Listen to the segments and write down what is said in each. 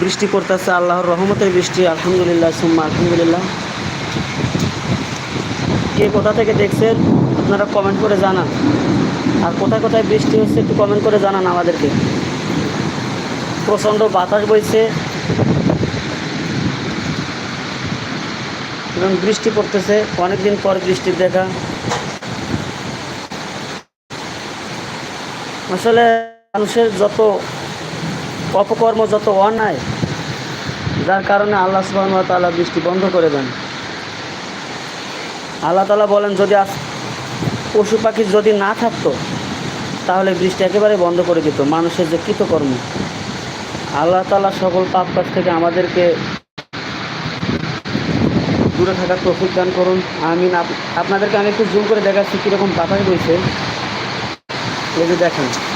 বৃষ্টি পড়তেছে, আল্লাহর রহমতের বৃষ্টি, আলহামদুলিল্লাহ, সুম্মা, আলহামদুলিল্লাহ। কে কোথা থেকে দেখছেন, আপনারা কমেন্ট করে জানান। আর কোথায় কোথায় বৃষ্টি হচ্ছে, একটু কমেন্ট করে জানান আমাদেরকে। প্রচণ্ড বাতাস বইছে। এবং বৃষ্টি পড়তেছে, অনেকদিন পর বৃষ্টির দেখা। আসলে মানুষের যত অপকর্ম যত অন্যায়, যার কারণে আল্লাহ সুবাহ তালা বৃষ্টি বন্ধ করে দেন। আল্লাহ তালা বলেন, যদি আজ পশু পাখি যদি না থাকতো, তাহলে বৃষ্টি একেবারে বন্ধ করে দিত, মানুষের যে কৃতকর্ম। আল্লাহ তালা সকল পাপ কাজ থেকে আমাদেরকে দূরে থাকার তৌফিক দান করুন। আমিন। আপ- আপনাদেরকে আমি একটু জুম করে দেখাচ্ছি কীরকম বাতাস বইছে এই যে দেখেন।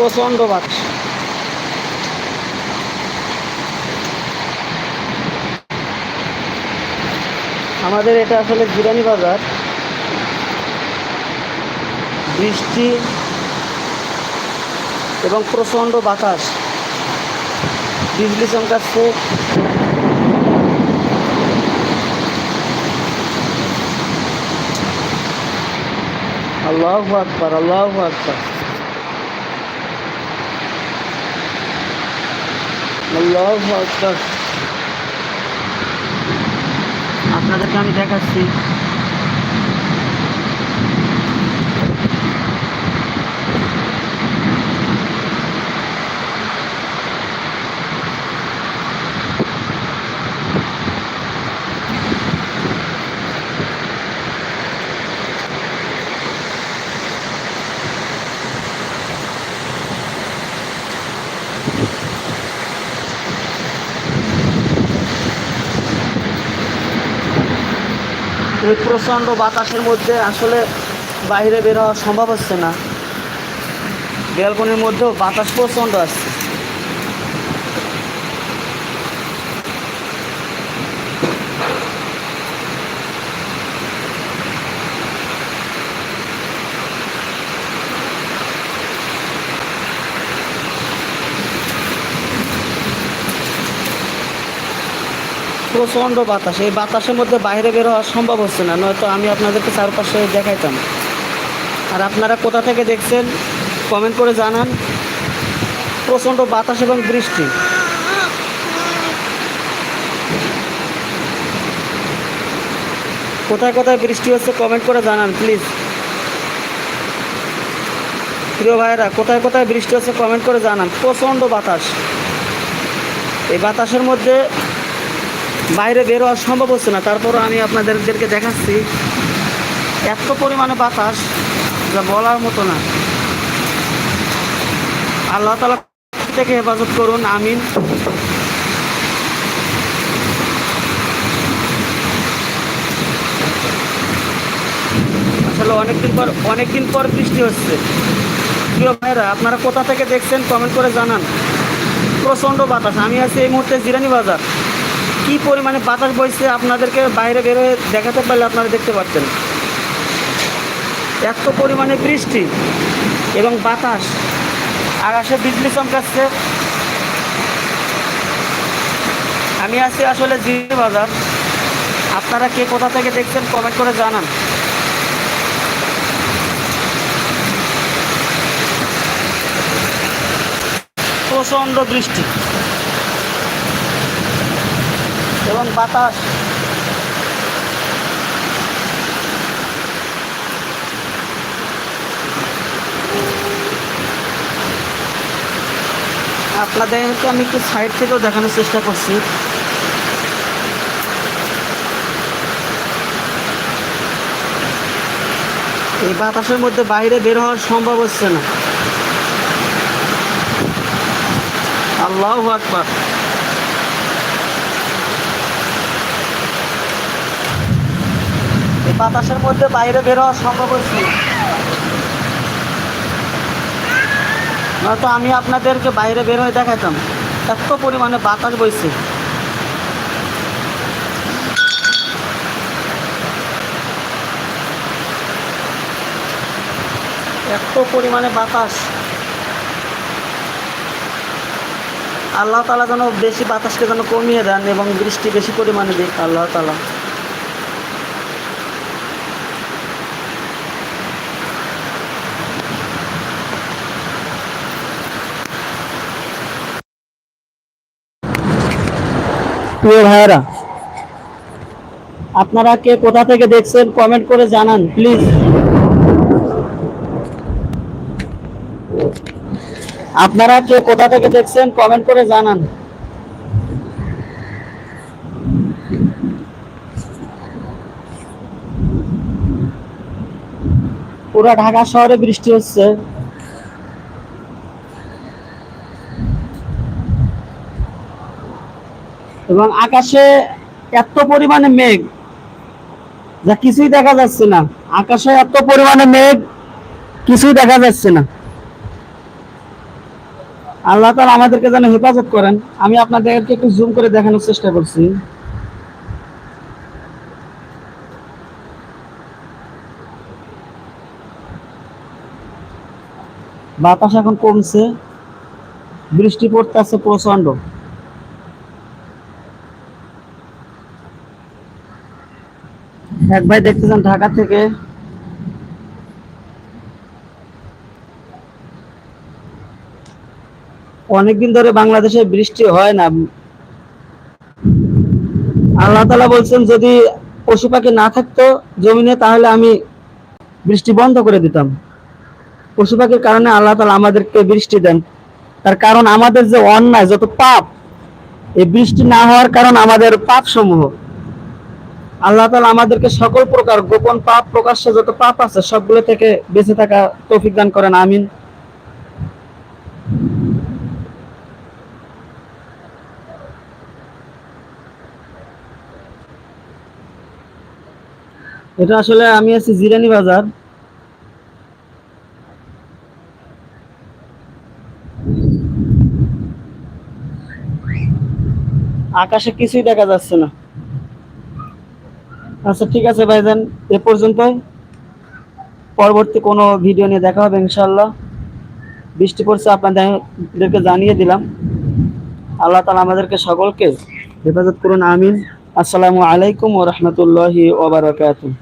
প্রচণ্ড বাতাস। আমাদের এটা আসলে জিরানি বাজার। বৃষ্টি এবং প্রচণ্ড বাতাস। বিজলি চমকাচ্ছে। আল্লাহ আকবর আল্লাহ আকবর। আল্লাহ আপনাদেরকে আমি দেখাচ্ছি। এই প্রচণ্ড বাতাসের মধ্যে আসলে বাইরে বের হওয়া সম্ভব হচ্ছে না। ব্যালকনির মধ্যেও বাতাস প্রচণ্ড আসছে প্রচণ্ড বাতাস। এই বাতাসের মধ্যে বাইরে বের হওয়া সম্ভব হচ্ছে না, নয়তো আমি আপনাদেরকে চারপাশে দেখাইতাম। আর আপনারা কোথা থেকে দেখছেন কমেন্ট করে জানান। প্রচণ্ড বাতাস এবং বৃষ্টি। কোথায় কোথায় বৃষ্টি হচ্ছে কমেন্ট করে জানান প্লিজ প্রিয় ভাইয়েরা, কোথায় কোথায় বৃষ্টি হচ্ছে কমেন্ট করে জানান। প্রচণ্ড বাতাস। এই বাতাসের মধ্যে বাইরে বের হওয়া সম্ভব হচ্ছে না। তারপরও আমি আপনাদেরকে দেখাচ্ছি, এত পরিমাণে বাতাস যা বলার মতো না। আল্লাহ তালা থেকে হেফাজত করুন, আমিন। আসলে অনেকদিন পর অনেকদিন পর বৃষ্টি হচ্ছে। প্রিয় ভাইরা আপনারা কোথা থেকে দেখছেন কমেন্ট করে জানান। প্রচণ্ড বাতাস। আমি আছি এই মুহূর্তে জিরানি বাজার। কি পরিমাণে বাতাস বইছে আপনাদেরকে বাইরে বের হয়ে দেখাতে পারলে আপনারা দেখতে পাচ্ছেন। এত পরিমাণে বৃষ্টি এবং বাতাস। আকাশে বিজলি চমকাচ্ছে। আমি আছি আসলে জিরানি বাজার। আপনারা কে কোথা থেকে দেখছেন কমেন্ট করে জানান। প্রচণ্ড বৃষ্টি। এবং বাতাস। আপনাদেরকে আমি একটু সাইড থেকেও দেখানোর চেষ্টা করছি। এই বাতাসের মধ্যে বাইরে বের হওয়া সম্ভব হচ্ছে না। আল্লাহ আকবার। বাতাসের মধ্যে বাইরে বের হওয়া সম্ভব হচ্ছে না নয়তো আমি আপনাদেরকে বাইরে বের হয়ে দেখাতাম এত পরিমাণে বাতাস বইছে। এত পরিমাণে বাতাস। আল্লাহ তালা যেন বেশি বাতাসকে যেন কমিয়ে দেন এবং বৃষ্টি বেশি পরিমাণে দিক, আল্লাহ তালা প্রিয় ভাইয়েরা, আপনারা কে কোথা থেকে দেখছেন কমেন্ট করে জানান প্লিজ আপনারা কে কোথা থেকে দেখছেন কমেন্ট করে জানান। পুরো ঢাকা শহরে বৃষ্টি হচ্ছে। এবং আকাশে এত পরিমাণে মেঘ, যা কিছুই দেখা যাচ্ছে না। আকাশে এত পরিমাণে মেঘ, কিছুই দেখা যাচ্ছে না। আল্লাহ তালা আমাদেরকে যেন হেফাজত করেন। আমি আপনাদেরকে একটু জুম করে দেখানোর চেষ্টা করছি। বাতাস এখন কমছে, বৃষ্টি পড়তেছে প্রচণ্ড এক ভাই দেখতেছেন ঢাকা থেকে। অনেকদিন ধরে বাংলাদেশে বৃষ্টি হয় না। আল্লাহ তালা বলছেন, যদি পশু পাখি না থাকতো জমিনে, তাহলে আমি বৃষ্টি বন্ধ করে দিতাম। পশু পাখির কারণে আল্লাহ তালা আমাদেরকে বৃষ্টি দেন। তার কারণ আমাদের যে অন্যায়, যত পাপ, এই বৃষ্টি না হওয়ার কারণ আমাদের পাপ সমূহ আল্লাহ তালা আমাদেরকে সকল প্রকার গোপন পাপ প্রকাশ্যে যত পাপ আছে সবগুলো থেকে বেঁচে থাকা তৌফিক দান করেন, আমিন। এটা আসলে আমি আছি জিরানি বাজার। আকাশে কিছুই দেখা যাচ্ছে না। আচ্ছা ঠিক আছে ভাইজান, এ পর্যন্তই। পরবর্তী কোনো ভিডিও নিয়ে দেখা হবে ইনশাল্লাহ বৃষ্টি পড়ছে, আপনাদেরকে জানিয়ে দিলাম। আল্লাহ তালা আমাদেরকে সকলকে হেফাজত করুন, আমিন। আসসালামু আলাইকুম ও রহমতুল্লাহি ওবরাকাতুহ